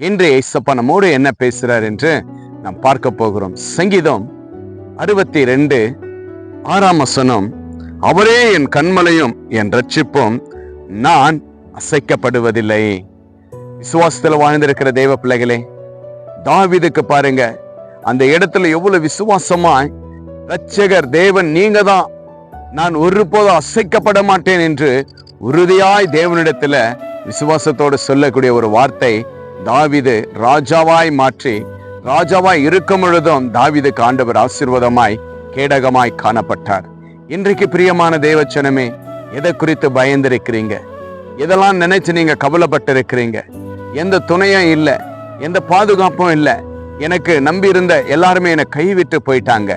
இன்று ஏசப்பா நம்மோடு என்ன பேசுகிறார் என்று நாம் பார்க்க போகிறோம். சங்கீதம் அறுபத்தி ரெண்டு ஆறாம் வசனம் அவரே என் கண்மலையும் என் ரட்சிப்பும் நான் அசைக்கப்படுவதில்லை. விசுவாசத்தில் வாழ்ந்திருக்கிற தெய்வ பிள்ளைகளே தாவிதுக்கு பாருங்க அந்த இடத்துல எவ்வளவு விசுவாசமாய் ரட்சகர் தேவன் நீங்க தான் நான் ஒருபோதும் அசைக்கப்பட மாட்டேன் என்று உறுதியாய் தேவனிடத்துல விசுவாசத்தோடு சொல்லக்கூடிய ஒரு வார்த்தை தாவிது ராஜாவாய் மாற்றி ராஜாவாய் இருக்கும் பொழுதும் தாவிது ஆண்டவர் ஆசீர்வாதமாய் கேடகமாய் காணப்பட்டார். இன்றைக்கு பிரியமான தேவச்சனமே எதை குறித்து பயந்திருக்கிறீங்க? எதெல்லாம் நினைச்சு நீங்க கவலைப்பட்டிருக்கிறீங்க? எந்த துணையும் இல்லை எந்த பாதுகாப்பும் இல்லை. எனக்கு நம்பி இருந்த எல்லாருமே என்னை கைவிட்டு போயிட்டாங்க.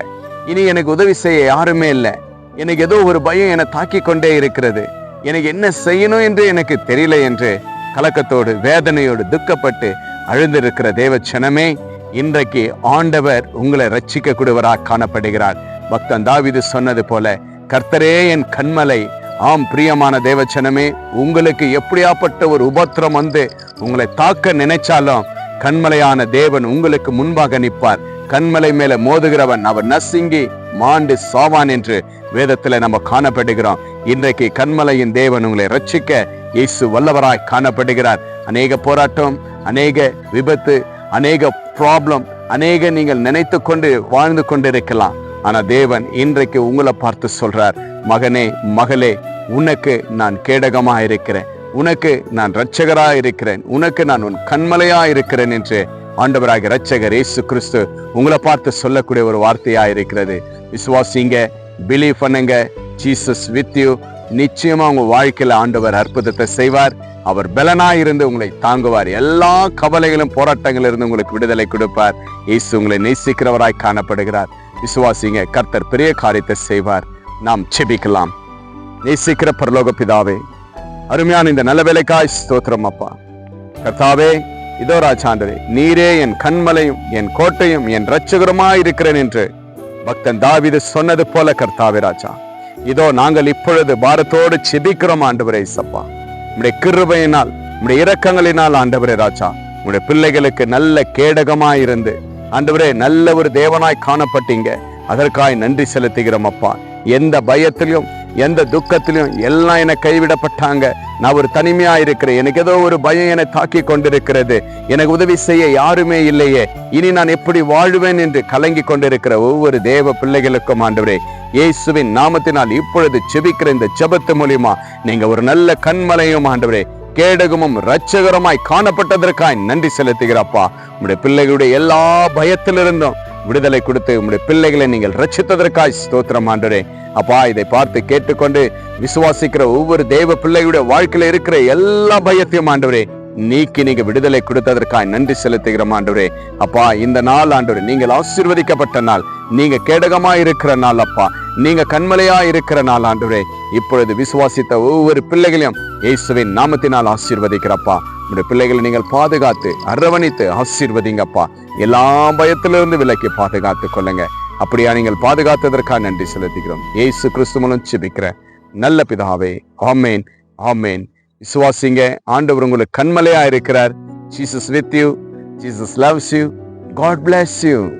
இனி எனக்கு உதவி செய்ய யாருமே இல்லை. எனக்கு ஏதோ ஒரு பயம் என்னை தாக்கி கொண்டே இருக்கிறது. எனக்கு என்ன செய்யணும் என்று எனக்கு தெரியல என்று கலக்கத்தோடு வேதனையோடு துக்கப்பட்டு அழுந்திருக்கிற தேவச்சனமே இன்றைக்கு ஆண்டவர் உங்களை ரட்சிக்க கூடியவராக காணப்படுகிறார். பக்தன் தாவிது சொன்னது போல கர்த்தரே என் கண்மலை ஆம் பிரியமான தேவச்சனமே உங்களுக்கு எப்படியாப்பட்ட ஒரு உபத்திரம் வந்து உங்களை தாக்க நினைச்சாலும் கண்மலையான தேவன் உங்களுக்கு முன்பாக நிற்பார். கண்மலை மேல மோதுகிறவன் அவர் நசுங்கி மாண்டு சாவான் என்று வேதத்துல நம்ம காணப்படுகிறோம். இன்றைக்கு கண்மலையின் தேவன் உங்களை ரட்சிக்க இயேசு வல்லவராய் காணப்படுகிறார். அநேக போராட்டம் அநேக விபத்து அநேக ப்ராப்ளம் அநேக நீங்கள் நினைத்து கொண்டு வாழ்ந்து கொண்டிருக்கலாம். ஆனால் தேவன் இன்றைக்கு உங்களை பார்த்து சொல்றார் மகனே மகளே உனக்கு நான் கேடகமா இருக்கிறேன் உனக்கு நான் ரட்சகராக இருக்கிறேன் உனக்கு நான் உன் கண்மலையா இருக்கிறேன் என்று ஆண்டவராக ரட்சகர் இயேசு கிறிஸ்து உங்களை பார்த்து சொல்லக்கூடிய ஒரு வார்த்தையா இருக்கிறது விசுவாசிங்க பிலீவ் பண்ணுங்க. ஜீசஸ் வித் யூ நிச்சயமா உங்க வாழ்க்கையில ஆண்டவர் அற்புதத்தை செய்வார். அவர் இருந்து உங்களை தாங்குவார். எல்லா கவலைகளும் போராட்டங்கள் இருந்து உங்களுக்கு விடுதலை கொடுப்பார். இயேசு உங்களை நேசிக்கிறவராய் காணப்படுகிறார். விசுவாசிங்க கர்த்தர் பெரிய காரியத்தை செய்வார். நாம் செபிக்கலாம் நேசிக்கிற பரலோக பிதாவே அருமையான இந்த நல்ல வேலைக்காய் ஸ்தோத்திரம் அப்பா. கர்த்தாவே இதோ ராஜாண்டரே நீரே என் கண்மலையும் என் கோட்டையும் என் இரட்சகருமாய் இருக்கிறேன் என்று பக்தன் தாவிது சொன்னது போல கர்த்தாவே ராஜா. இதோ நாங்கள் இப்பொழுது பாரத்தோடு செபிக்கிறோம் ஆண்டவரே சப்பா உடைய கிருபையினால் உடைய இரக்கங்களினால் ஆண்டவரே ராஜா உடைய பிள்ளைகளுக்கு நல்ல கேடகமாய் இருந்து ஆண்டவரே நல்ல ஒரு தேவனாய் காணப்பட்டீங்க. அதற்காய் நன்றி செலுத்துகிறோம் அப்பா. எந்த பயத்திலும் எந்த துக்கத்திலும் எல்லாம் என கைவிடப்பட்டாங்க. நான் ஒரு தனிமையா இருக்கிறேன். எனக்கு ஏதோ ஒரு பயம் என தாக்கி கொண்டிருக்கிறது. எனக்கு உதவி செய்ய யாருமே இல்லையே. இனி நான் எப்படி வாழ்வேன் என்று கலங்கி கொண்டிருக்கிற ஒவ்வொரு தேவ பிள்ளைகளுக்கும் ஆண்டவரே இயேசுவின் நாமத்தினால் இப்பொழுது செபிக்கிற இந்த ஜெபத்து மூலியமா நீங்க ஒரு நல்ல கண்மலையும் ஆண்டவரே கேடகமும் ரட்சகரமாய் காணப்பட்டதற்காய் நன்றி செலுத்துகிறப்பா. உங்களுடைய பிள்ளைகளுடைய எல்லா பயத்திலிருந்தும் விடுதலை கொடுத்து உங்களுடைய பிள்ளைகளை நீங்கள் ரட்சித்ததற்காய் ஸ்தோத்திரம் ஆண்டரே அப்பா இதை பார்த்து கேட்டுக்கொண்டு விசுவாசிக்கிற ஒவ்வொரு தேவ பிள்ளையுடைய வாழ்க்கையில இருக்கிற எல்லா பயத்தையும் ஆண்டவரே நீக்கி நீங்க விடுதலை கொடுத்ததற்காய் நன்றி செலுத்துகிறோம் ஆண்டவரே. அப்பா இந்த நாள் ஆண்டவரே நீங்கள் ஆசீர்வதிக்கப்பட்ட நாள் நீங்க கேடகமா இருக்கிற நாள் அப்பா. நீங்க கண்மலையா இருக்கிற நாள் ஆண்டவரே இப்பொழுது விசுவாசித்த ஒவ்வொரு பிள்ளைகளையும் இயேசுவின் நாமத்தினால் ஆசீர்வதிக்கிறப்பா. உங்களுடைய பிள்ளைகளை நீங்கள் பாதுகாத்து அரவணைத்து ஆசீர்வதிங்கப்பா. எல்லா பயத்திலிருந்து விலக்கி பாதுகாத்து கொள்ளுங்க. அப்படியா நீங்கள் பாதுகாத்ததற்காக நன்றி செலுத்துகிறோம். ஏசு கிறிஸ்து மூலம் சிபிக்கிற நல்ல பிதாவே ஆமேன் ஆமேன். விசுவாசிங்க ஆண்டவர் உங்களுக்கு கண்மலையா இருக்கிறார். Jesus with you Jesus loves you God bless you